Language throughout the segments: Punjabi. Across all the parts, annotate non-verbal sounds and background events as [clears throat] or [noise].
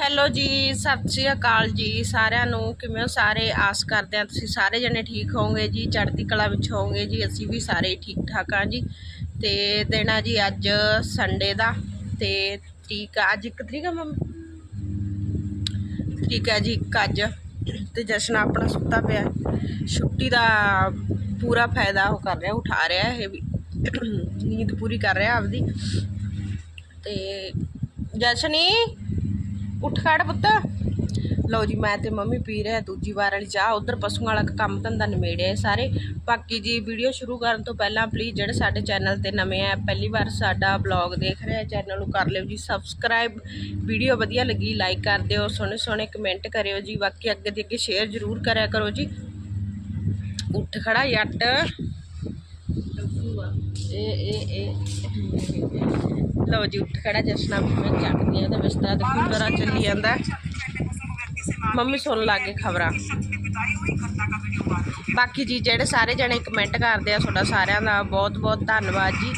ਹੈਲੋ ਜੀ, ਸਤਿ ਸ਼੍ਰੀ ਅਕਾਲ ਜੀ ਸਾਰਿਆਂ ਨੂੰ। ਕਿਵੇਂ ਹੋ ਸਾਰੇ? ਆਸ ਕਰਦੇ ਆ ਤੁਸੀਂ ਸਾਰੇ ਜਣੇ ਠੀਕ ਹੋਵੋਗੇ ਜੀ, ਚੜ੍ਹਦੀ ਕਲਾ ਵਿੱਚ ਹੋਵੋਗੇ ਜੀ, ਅਸੀਂ ਵੀ ਸਾਰੇ ਠੀਕ ਠਾਕ ਹਾਂ ਜੀ। ਤੇ ਦਿਨ ਆ ਜੀ ਅੱਜ ਸੰਡੇ ਦਾ ਤੇ ਤਰੀਕ ਆ- ਅੱਜ ਇੱਕ ਤਰੀਕ ਆ ਮੰਮ? ਠੀਕ ਹੈ ਜੀ ਇੱਕ ਅੱਜ। ਤੇ ਜਸ਼ਨ ਆਪਣਾ ਸੁੱਤਾ ਪਿਆ। ਛੁੱਟੀ ਦਾ ਪੂਰਾ ਫਾਇਦਾ ਉਹ ਕਰ ਰਿਹਾ, ਉਠਾ ਰਿਹਾ ਇਹ ਵੀ। ਨੀਂਦ ਪੂਰੀ ਕਰ ਰਿਹਾ ਆਪਦੀ। ਤੇ ਜਸ਼ਨੀ? ਉੱਠ ਖੜ ਪੁੱਤ। ਲਓ ਜੀ, ਮੈਂ ਤੇ ਮੰਮੀ ਪੀ ਰਹੇ ਦੂਜੀ ਵਾਰ ਵਾਲੀ ਚਾਹ। ਉਧਰ ਪਸ਼ੂਆਂ ਵਾਲਾ ਕੰਮ ਧੰਦਾ ਨਿਮੇੜਿਆ ਸਾਰੇ। ਬਾਕੀ ਜੀ, ਵੀਡੀਓ ਸ਼ੁਰੂ ਕਰਨ ਤੋਂ ਪਹਿਲਾਂ ਪਲੀਜ਼ ਜਿਹੜੇ ਸਾਡੇ ਚੈਨਲ ਤੇ ਨਵੇਂ ਆ, ਪਹਿਲੀ ਵਾਰ ਸਾਡਾ ਬਲੌਗ ਦੇਖ ਰਹੇ ਆ ਚੈਨਲ ਨੂੰ ਕਰ ਲਿਓ ਜੀ ਸਬਸਕ੍ਰਾਈਬ ਵੀਡੀਓ ਵਧੀਆ ਲੱਗੀ ਲਾਈਕ ਕਰ ਦਿਓ, ਸੋਹਣੇ ਸੋਹਣੇ ਕਮੈਂਟ ਕਰਿਓ ਜੀ। ਬਾਕੀ ਅੱਗੇ ਦੀ ਅੱਗੇ ਸ਼ੇਅਰ ਜ਼ਰੂਰ ਕਰਿਆ ਕਰੋ ਜੀ। ਉੱਠ ਖੜਾ ਜੱਟ। ਇਹ ਇਹ ਇਹ। ਲਓ ਜੀ ਉੱਠ ਖੜਾ ਜਸ਼ਨਾ ਵੀ ਮੈਂ ਚੱਕਦੀ ਆ ਤੇ ਬਿਸਤਰਾ ਤੇ ਕੂਲਰਾ ਚੱਲੀ ਜਾਂਦਾ। ਮੰਮੀ ਸੁਣ ਲੱਗੇ ਖਬਰਾਂ। ਬਾਕੀ ਜੀ ਜਿਹੜੇ ਸਾਰੇ ਜਣੇ ਕਮੈਂਟ ਕਰਦੇ ਆ ਤੁਹਾਡਾ ਸਾਰਿਆਂ ਦਾ ਬਹੁਤ ਬਹੁਤ ਧੰਨਵਾਦ ਜੀ।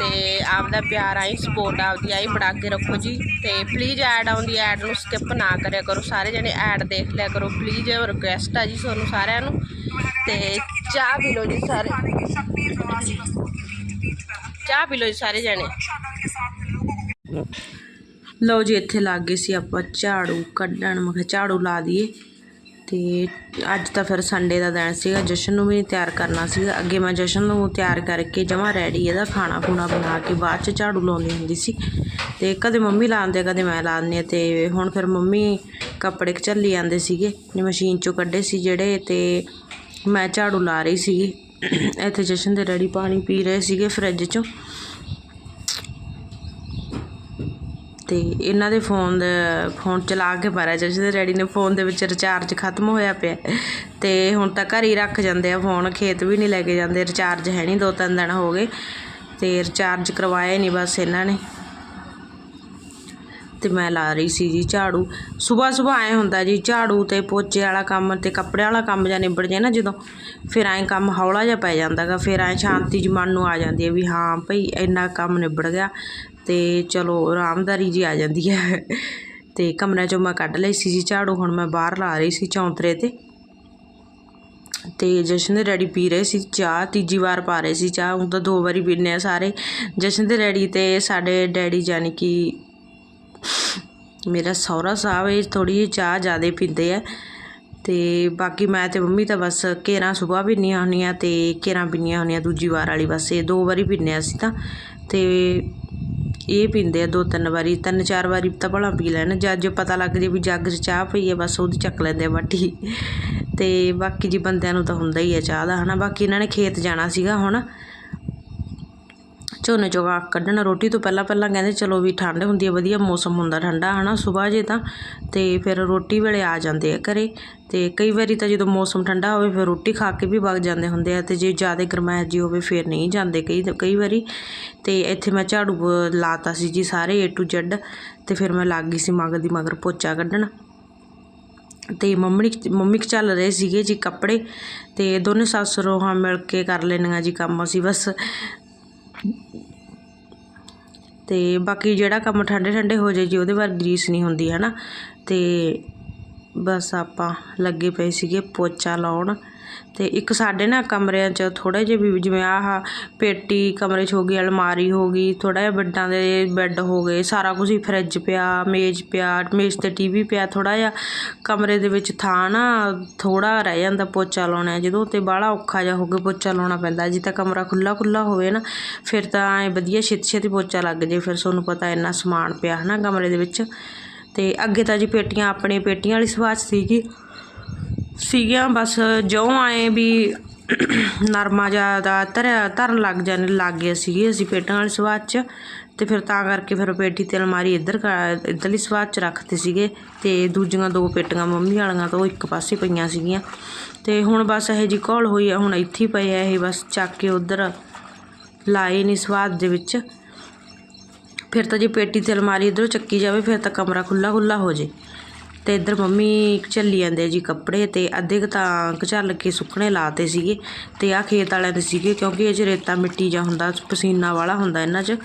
ਤੇ ਆਪਦਾ ਪਿਆਰ ਆਈ ਸਪੋਰਟ ਆਪਦੀ ਆਈ ਬਣਾ ਕੇ ਰੱਖੋ ਜੀ। ਤੇ ਪਲੀਜ਼ ਐਡ ਆਉਂਦੀ ਐਡ ਨੂੰ ਸਕਿਪ ਨਾ ਕਰਿਆ ਕਰੋ। ਸਾਰੇ ਜਣੇ ਐਡ ਦੇਖ ਲਿਆ ਕਰੋ। ਪਲੀਜ਼ ਰਿਕੁਐਸਟ ਆ ਜੀ ਤੁਹਾਨੂੰ ਸਾਰਿਆਂ ਨੂੰ। ਤੇ ਚਾਹ ਪੀ ਲਓ ਜੀ ਸਾਰੇ। ਚਾਹ ਪੀ ਲਓ ਜੀ ਸਾਰੇ ਜਣੇ। ਲਓ ਜੀ, ਇੱਥੇ ਲੱਗ ਗਏ ਸੀ ਆਪਾਂ ਝਾੜੂ ਕੱਢਣ। ਮੈਂ ਕਿਹਾ ਝਾੜੂ ਲਾ ਦਈਏ ਤੇ ਅੱਜ ਤਾਂ ਫਿਰ ਸੰਡੇ ਦਾ ਦਿਨ ਸੀਗਾ। ਜਸ਼ਨ ਨੂੰ ਵੀ ਤਿਆਰ ਕਰਨਾ ਸੀਗਾ। ਅੱਗੇ ਮੈਂ ਜਸ਼ਨ ਨੂੰ ਤਿਆਰ ਕਰਕੇ ਜਮਾ ਰੈਡੀ ਇਹਦਾ ਖਾਣਾ ਖੂਣਾ ਬਣਾ ਕੇ ਬਾਅਦ ਚ ਝਾੜੂ ਲਾਉਂਦੀ ਹੁੰਦੀ ਸੀ। ਤੇ ਕਦੇ ਮੰਮੀ ਲਾਉਂਦੇ ਕਦੇ ਮੈਂ ਲਾਉਂਦੀ ਹਾਂ। ਤੇ ਹੁਣ ਫਿਰ ਮੰਮੀ ਕੱਪੜੇ ਝੱਲੀ ਜਾਂਦੇ ਸੀਗੇ। ਮਸ਼ੀਨ ਚੋਂ ਕੱਢੇ ਸੀ ਜਿਹੜੇ ਤੇ ਮੈਂ ਝਾੜੂ ਲਾ ਰਹੀ ਸੀਗੀ। ਇੱਥੇ ਜਸ਼ਨ ਦੇ ਡੈਡੀ ਪਾਣੀ ਪੀ ਰਹੇ ਸੀਗੇ ਫਰਿੱਜ ਚੋਂ। ਅਤੇ ਇਹਨਾਂ ਦੇ ਫੋਨ ਦੇ ਫੋਨ ਚਲਾ ਕੇ ਮਾਰਿਆ ਜਸ਼ਨ ਦੇ ਡੈਡੀ ਨੇ ਫੋਨ ਦੇ ਵਿੱਚ ਰਿਚਾਰਜ ਖਤਮ ਹੋਇਆ ਪਿਆ। ਅਤੇ ਹੁਣ ਤਾਂ ਘਰ ਹੀ ਰੱਖ ਜਾਂਦੇ ਆ ਫੋਨ, ਖੇਤ ਵੀ ਨਹੀਂ ਲੈ ਕੇ ਜਾਂਦੇ ਰਿਚਾਰਜ ਹੈ ਨਹੀਂ, ਦੋ ਤਿੰਨ ਦਿਨ ਹੋ ਗਏ। ਅਤੇ ਰਿਚਾਰਜ ਕਰਵਾਇਆ ਹੀ ਨਹੀਂ ਬਸ ਇਹਨਾਂ ਨੇ। ਤੇ ਮੈਂ ਲਾ ਰਹੀ ਸੀ ਜੀ ਝਾੜੂ। ਸਵੇਰ ਸਵੇਰ ਆਏ ਹੁੰਦਾ ਜੀ, ਝਾੜੂ ਤੇ ਪੋਚੇ ਵਾਲਾ ਕੰਮ ਤੇ ਕੱਪੜੇ ਵਾਲਾ ਕੰਮ ਜਾਂ ਨਿਬੜ ਜਾਏ ਨਾ ਜਦੋਂ, ਫਿਰ ਐਂ ਕੰਮ ਹੌਲਾ ਜਿਹਾ ਪੈ ਜਾਂਦਾਗਾ ਫਿਰ ਐਂ ਸ਼ਾਂਤੀ ਜੀ ਮਨ ਨੂੰ ਆ ਜਾਂਦੀ ਹੈ ਵੀ ਹਾਂ ਭਈ ਇੰਨਾ ਕੰਮ ਨਿਬੜ ਗਿਆ ਤੇ ਚਲੋ ਆਰਾਮਦਾਰੀ ਜੀ ਆ ਜਾਂਦੀ ਹੈ। ਤੇ ਕਮਰੇ ਚੋਂ ਮੈਂ ਕੱਢ ਲਈ ਸੀ ਜੀ ਝਾੜੂ, ਹੁਣ ਮੈਂ ਬਾਹਰ ਲਾ ਰਹੀ ਸੀ ਚੌਂਤਰੇ ਤੇ। ਤੇ ਜਸ਼ਨ ਦੇ ਡੈਡੀ ਪੀ ਰਹੇ ਸੀ ਚਾਹ, ਤੀਜੀ ਵਾਰ ਪਾ ਰਹੇ ਸੀ ਚਾਹ, ਹੁਣ ਤਾਂ ਦੋ ਵਾਰੀ ਪੀਨੇ ਆ ਸਾਰੇ। ਜਸ਼ਨ ਦੇ ਡੈਡੀ ਤੇ ਸਾਡੇ ਡੈਡੀ ਜਾਨੀ ਕਿ ਮੇਰਾ ਸਹੁਰਾ ਸਾਹਿਬ ਇਹ ਥੋੜ੍ਹੀ ਜਿਹੀ ਚਾਹ ਜ਼ਿਆਦਾ ਪੀਂਦੇ ਹੈ ਅਤੇ ਬਾਕੀ ਮੈਂ ਅਤੇ ਮੰਮੀ ਤਾਂ ਬਸ ਕੇਰਾਂ ਸੁਬਾਹ ਪੀਂਦੀਆਂ ਹੁੰਦੀਆਂ ਅਤੇ ਕੇਰਾਂ ਪੀਂਦੀਆਂ ਹੁੰਦੀਆਂ ਦੂਜੀ ਵਾਰ ਵਾਲੀ ਬਸ ਇਹ ਦੋ ਵਾਰੀ ਪੀਂਦੇ ਹਾਂ ਅਸੀਂ ਤਾਂ ਅਤੇ ਇਹ ਪੀਂਦੇ ਆ ਦੋ ਤਿੰਨ ਵਾਰੀ, ਤਿੰਨ ਚਾਰ ਵਾਰੀ ਤਾਂ ਭਲਾ ਪੀ ਲੈਣ ਜਦ ਜੇ ਪਤਾ ਲੱਗ ਜੇ ਵੀ ਜੱਗ 'ਚ ਚਾਹ ਪਈ ਹੈ ਬਸ ਉਹਦੀ ਚੱਕ ਲੈਂਦੇ ਆ ਬਾਟੀ। ਅਤੇ ਬਾਕੀ ਜੀ ਬੰਦਿਆਂ ਨੂੰ ਤਾਂ ਹੁੰਦਾ ਹੀ ਹੈ ਚਾਹ ਦਾ ਹੈ ਨਾ ਬਾਕੀ ਇਹਨਾਂ ਨੇ ਖੇਤ ਜਾਣਾ ਸੀਗਾ ਹੁਣ ਝੋਨੇ ਚੋਂ ਚੋਗਾ ਕੱਢਣਾ। ਰੋਟੀ ਤੋਂ ਪਹਿਲਾਂ ਪਹਿਲਾਂ ਕਹਿੰਦੇ ਚਲੋ ਵੀ ਠੰਡ ਹੁੰਦੀ ਹੈ ਵਧੀਆ ਮੌਸਮ ਹੁੰਦਾ ਠੰਡਾ ਹਨਾ? ਸਵੇਰ ਜੇ ਤਾਂ। ਤੇ ਫਿਰ ਰੋਟੀ ਵੇਲੇ ਆ ਜਾਂਦੇ ਆ ਘਰੇ। ਤੇ ਕਈ ਵਾਰੀ ਤਾਂ ਜਦੋਂ ਮੌਸਮ ਠੰਡਾ ਹੋਵੇ ਫਿਰ ਰੋਟੀ ਖਾ ਕੇ ਵੀ ਵਗ ਜਾਂਦੇ ਹੁੰਦੇ ਆ। ਤੇ ਜੇ ਜ਼ਿਆਦਾ ਗਰਮੈਸ਼ ਜੀ ਹੋਵੇ ਫਿਰ ਨਹੀਂ ਜਾਂਦੇ ਕਈ ਕਈ ਵਾਰੀ। ਤੇ ਇੱਥੇ ਮੈਂ ਝਾੜੂ ਅਹ, ਲਾਤਾ ਸੀ ਜੀ ਸਾਰੇ A to Z ਤੇ ਫਿਰ ਮੈਂ ਲੱਗ ਗਈ ਸੀ ਮਗ ਦੀ ਮਗਰ ਪੋਚਾ ਕੱਢਣ। ਤੇ ਮੰਮੀ ਮੰਮੀ ਚੱਲ ਰਹੇ ਸੀਗੇ ਜੀ ਕੱਪੜੇ। ਤੇ ਦੋਨੇ ਸੱਸ ਰੋਹਾਂ ਮਿਲ ਕੇ ਕਰ ਲੈਣੀਆਂ ਜੀ ਕੰਮ ਅਸੀਂ ਬਸ। ਤੇ ਬਾਕੀ ਜਿਹੜਾ ਕੰਮ ਠੰਡੇ ਠੰਡੇ ਹੋ ਜਾਏ ਜੀ, ਉਹਦੇ ਬਾਰੇ ਗਰੀਸ ਨਹੀਂ ਹੁੰਦੀ ਹੈ ਨਾ ਤੇ ਬਸ ਆਪਾਂ ਲੱਗੇ ਪਏ ਸੀਗੇ ਪੋਚਾ ਲਾਉਣ। ਤੇ ਇੱਕ ਸਾਡੇ ਨਾ ਕਮਰਿਆਂ 'ਚ ਥੋੜਾ ਜਿਹਾ ਵੀ ਜਿਵੇਂ ਆਹ ਪੇਟੀ ਕਮਰੇ 'ਚ ਹੋ ਗਈ, ਅਲਮਾਰੀ ਹੋ ਗਈ ਥੋੜਾ ਜਿਹਾ ਬੈੱਡਾਂ ਦੇ ਬੈੱਡ ਹੋ ਗਏ, ਸਾਰਾ ਕੁਝ ਹੀ ਫਰਿੱਜ ਪਿਆ, ਮੇਜ਼ ਪਿਆ, ਮੇਜ਼ ਤੇ ਟੀਵੀ ਪਿਆ ਥੋੜਾ ਜਿਹਾ ਕਮਰੇ ਦੇ ਵਿੱਚ ਥਾਂ ਨਾ ਥੋੜਾ ਰਹਿ ਜਾਂਦਾ ਪੋਚਾ ਲਾਉਣਾ, ਜਦੋਂ ਤੇ ਬਾਹਲਾ ਔਖਾ ਜਿਹਾ ਹੋ ਗਿਆ ਪੋਚਾ ਲਾਉਣਾ ਪੈਂਦਾ, ਜੀ ਤਾਂ ਕਮਰਾ ਖੁੱਲਾ ਖੁੱਲਾ ਹੋਵੇ ਨਾ, ਫਿਰ ਤਾਂ ਐ ਵਧੀਆ ਛੇਤੀ ਛੇਤੀ ਪੋਚਾ ਲੱਗ ਜੇ, ਫਿਰ ਤੁਹਾਨੂੰ ਪਤਾ ਇੰਨਾ ਸਮਾਨ ਪਿਆ ਹਨਾ ਕਮਰੇ ਦੇ ਵਿੱਚ। ਤੇ ਅੱਗੇ ਤਾਂ ਜੀ ਪੇਟੀਆਂ, ਆਪਣੇ ਪੇਟੀਆਂ ਵਾਲੀ ਸਵਾਚ ਸੀਗੀ। ਸੀਗੀਆਂ, ਬਸ ਜਿਉਂ ਆਏ ਵੀ ਨਰਮਾ ਜ਼ਿਆਦਾ ਧਰਿਆ, ਧਰਨ ਲੱਗ ਜਾਣ ਲੱਗ ਗਏ ਸੀਗੇ ਅਸੀਂ ਪੇਟਾਂ ਵਾਲੀ ਸਵਾਦ 'ਚ। ਤੇ ਫਿਰ ਤਾਂ ਕਰਕੇ ਫਿਰ ਪੇਟੀ ਤੇ ਅਲਮਾਰੀ ਇੱਧਰ ਕ- ਇੱਧਰਲੀ ਸਵਾਦ 'ਚ ਰੱਖਦੇ ਸੀਗੇ। ਤੇ ਦੂਜੀਆਂ ਦੋ ਪੇਟੀਆਂ ਮੰਮੀ ਵਾਲੀਆਂ ਤੋਂ ਇੱਕ ਪਾਸੇ ਪਈਆਂ ਸੀਗੀਆਂ। ਤੇ ਹੁਣ ਬਸ ਇਹ ਜੀ ਘੋਲ ਹੋਈ ਆ, ਹੁਣ ਇੱਥੇ ਪਏ ਆ ਇਹ ਬਸ ਚੱਕ ਕੇ ਉਧਰ ਲਾਏ ਨਹੀਂ ਸਵਾਦ ਦੇ ਵਿੱਚ। ਫਿਰ ਤਾਂ ਜੇ ਪੇਟੀ ਤੇ ਅਲਮਾਰੀ ਇਧਰੋਂ ਚੱਕੀ ਜਾਵੇ, ਫਿਰ ਤਾਂ ਕਮਰਾ ਖੁੱਲਾ ਖੁੱਲਾ ਹੋ ਜੇ। ਤੇ ਇੱਧਰ ਮੰਮੀ ਝੱਲੀ ਜਾਂਦੇ ਆ ਜੀ ਕੱਪੜੇ ਤੇ ਅੱਧੇ ਕੁ ਤਾਂ ਘਚਲ ਕੇ ਸੁੱਕਣੇ ਲਾਤੇ ਸੀਗੇ ਤੇ ਆ ਖੇਤ ਵਾਲਿਆਂ ਦੇ ਸੀਗੇ ਕਿਉਂਕਿ ਇਹ 'ਚ ਰੇਤਾ ਮਿੱਟੀ ਜਾਂ ਹੁੰਦਾ, ਪਸੀਨਾ ਵਾਲਾ ਹੁੰਦਾ ਇਹਨਾਂ 'ਚ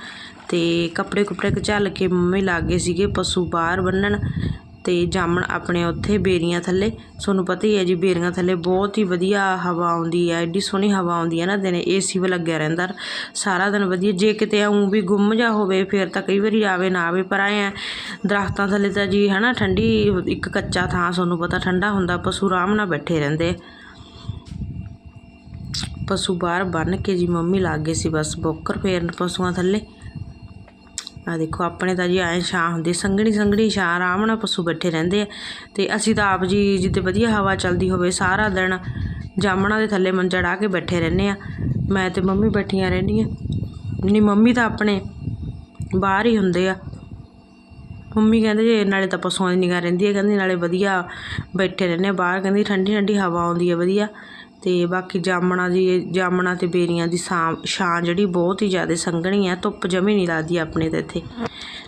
ਤੇ ਕੱਪੜੇ ਕੁਪੜੇ ਘਚਲ ਕੇ ਮੰਮੀ ਲੱਗ ਗਏ ਸੀਗੇ ਪਸ਼ੂ ਬਾਹਰ ਬੰਨਣ ਅਤੇ ਜਾਮਣ ਆਪਣੇ ਉੱਥੇ ਬੇਰੀਆਂ ਥੱਲੇ। ਤੁਹਾਨੂੰ ਪਤਾ ਹੀ ਹੈ ਜੀ, ਬੇਰੀਆਂ ਥੱਲੇ ਬਹੁਤ ਹੀ ਵਧੀਆ ਹਵਾ ਆਉਂਦੀ ਹੈ। ਐਡੀ ਸੋਹਣੀ ਹਵਾ ਆਉਂਦੀ ਹੈ ਨਾ, ਦਿਨੇ ਸੀ ਵੀ ਲੱਗਿਆ ਰਹਿੰਦਾ। ਸਾਰਾ ਦਿਨ ਵਧੀਆ। ਜੇ ਕਿਤੇ ਆਉਂ ਵੀ ਗੁੰਮ ਜਾ ਹੋਵੇ, ਫਿਰ ਤਾਂ ਕਈ ਵਾਰੀ ਆਵੇ ਨਾ ਆਵੇ, ਪਰ ਐਂ ਆ ਦਰਖਤਾਂ ਥੱਲੇ ਤਾਂ ਜੀ ਹੈ ਨਾ ਠੰਡੀ ਇੱਕ ਕੱਚਾ ਥਾਂ ਤੁਹਾਨੂੰ ਪਤਾ ਠੰਡਾ ਹੁੰਦਾ, ਪਸ਼ੂ ਆਰਾਮ ਨਾਲ ਬੈਠੇ ਰਹਿੰਦੇ। ਪਸ਼ੂ ਬਾਹਰ ਬੰਨ ਕੇ ਜੀ, ਮੰਮੀ ਲੱਗ ਗਏ ਸੀ ਬਸ, ਬੋਕਰ ਫੇਰਨ ਪਸ਼ੂਆਂ ਥੱਲੇ। ਆ ਦੇਖੋ, ਆਪਣੇ ਤਾਂ ਜੀ ਐਂ ਛਾਂ ਹੁੰਦੀ ਸੰਘਣੀ ਸੰਘਣੀ ਛਾਂ ਆਰਾਮ ਨਾਲ ਪਸ਼ੂ ਬੈਠੇ ਰਹਿੰਦੇ ਆ। ਤੇ ਅਸੀਂ ਤਾਂ ਆਪ ਜੀ ਜਿੱਦੇ ਵਧੀਆ ਹਵਾ ਚੱਲਦੀ ਹੋਵੇ, ਸਾਰਾ ਦਿਨ ਜਾਮਣਾ ਦੇ ਥੱਲੇ ਮੰਜਾ ਢਾ ਕੇ ਬੈਠੇ ਰਹਿੰਦੇ ਆ। ਮੈਂ ਤੇ ਮੰਮੀ ਬੈਠੀਆਂ ਰਹਿੰਦੀਆਂ ਨਹੀਂ, ਮੰਮੀ ਤਾਂ ਆਪਣੇ ਬਾਹਰ ਹੀ ਹੁੰਦੇ ਆ। ਮੰਮੀ ਕਹਿੰਦੇ ਜੇ ਨਾਲੇ ਤਾਂ ਪਸ਼ੂਆਂ ਦੀ ਨਿਗਾਹ ਰਹਿੰਦੀ ਹੈ ਕਹਿੰਦੀ ਨਾਲੇ ਵਧੀਆ ਬੈਠੇ ਰਹਿੰਦੇ ਬਾਹਰ, ਕਹਿੰਦੀ ਠੰਡੀ ਠੰਡੀ ਹਵਾ ਆਉਂਦੀ ਹੈ ਵਧੀਆ। ਅਤੇ ਬਾਕੀ ਜਾਮਣਾ ਦੀ, ਜਾਮਣਾ ਅਤੇ ਬੇਰੀਆਂ ਦੀ ਸਾਂ, ਛਾਂ ਜਿਹੜੀ ਬਹੁਤ ਹੀ ਜ਼ਿਆਦਾ ਸੰਘਣੀ ਹੈ ਧੁੱਪ ਜਮੇ ਨਹੀਂ ਲੱਗਦੀ ਆਪਣੇ ਤਾਂ ਇੱਥੇ।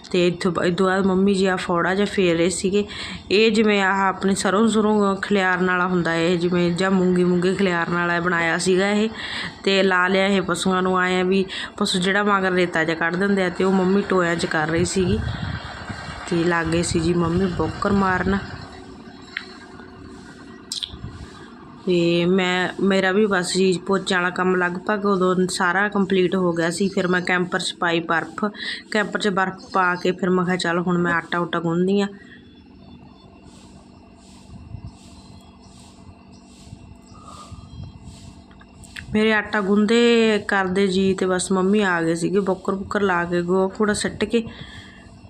ਅਤੇ ਇੱਥੋਂ ਬ- ਬਾਅਦ ਮੰਮੀ ਜੀ ਆ ਫੋੜਾ ਜਿਹਾ ਫੇਰ ਰਹੇ ਸੀਗੇ। ਇਹ ਜਿਵੇਂ ਆਹ ਆਪਣੇ ਸਰੋਂ ਸਰੋਂ ਖਲਿਆਰਨ ਵਾਲਾ ਹੁੰਦਾ ਇਹ, ਜਿਵੇਂ ਜਾਂ ਮੂੰਗੀ ਮੂੰਗੀ ਖਲਿਆਰਨ ਵਾਲਾ ਬਣਾਇਆ ਸੀਗਾ ਇਹ। ਅਤੇ ਲਾ ਲਿਆ ਇਹ ਪਸ਼ੂਆਂ ਨੂੰ, ਆਏ ਵੀ ਪਸ਼ੂ ਜਿਹੜਾ ਮਗਰ ਰੇਤਾ ਜਿਹਾ ਕੱਢ ਦਿੰਦੇ ਆ ਅਤੇ ਉਹ ਮੰਮੀ ਟੋਇਆਂ 'ਚ ਕਰ ਰਹੀ ਸੀਗੀ। ਤੇ ਲਾਗੇ ਸੀ ਜੀ ਮੰਮੀ ਬੋਕਰ ਮਾਰਨ। ਅਤੇ ਮੈਂ, ਮੇਰਾ ਵੀ ਬਸ ਜੀ ਪੋਚਿਆਂ ਵਾਲਾ ਕੰਮ ਲਗਭਗ ਉਦੋਂ ਸਾਰਾ ਕੰਪਲੀਟ ਹੋ ਗਿਆ ਸੀ, ਫਿਰ ਮੈਂ ਕੈਂਪਰ 'ਚ ਪਾਈ ਬਰਫ਼ ਕੈਂਪਰ 'ਚ ਬਰਫ਼ ਪਾ ਕੇ ਫਿਰ ਮੈਂ ਕਿਹਾ ਚੱਲ ਹੁਣ ਮੈਂ ਆਟਾ ਉਟਾ ਗੁੰਨਦੀ ਆ ਮੇਰੇ ਆਟਾ ਗੁੰਦੇ ਕਰਦੇ ਜੀ ਤੇ ਬਸ ਮੰਮੀ ਆ ਗਏ ਸੀਗੇ, ਬੋਕਰ ਬੁੱਕਰ ਲਾ ਕੇ ਗੋਹਾ ਕੂੜਾ ਸੱਟ ਕੇ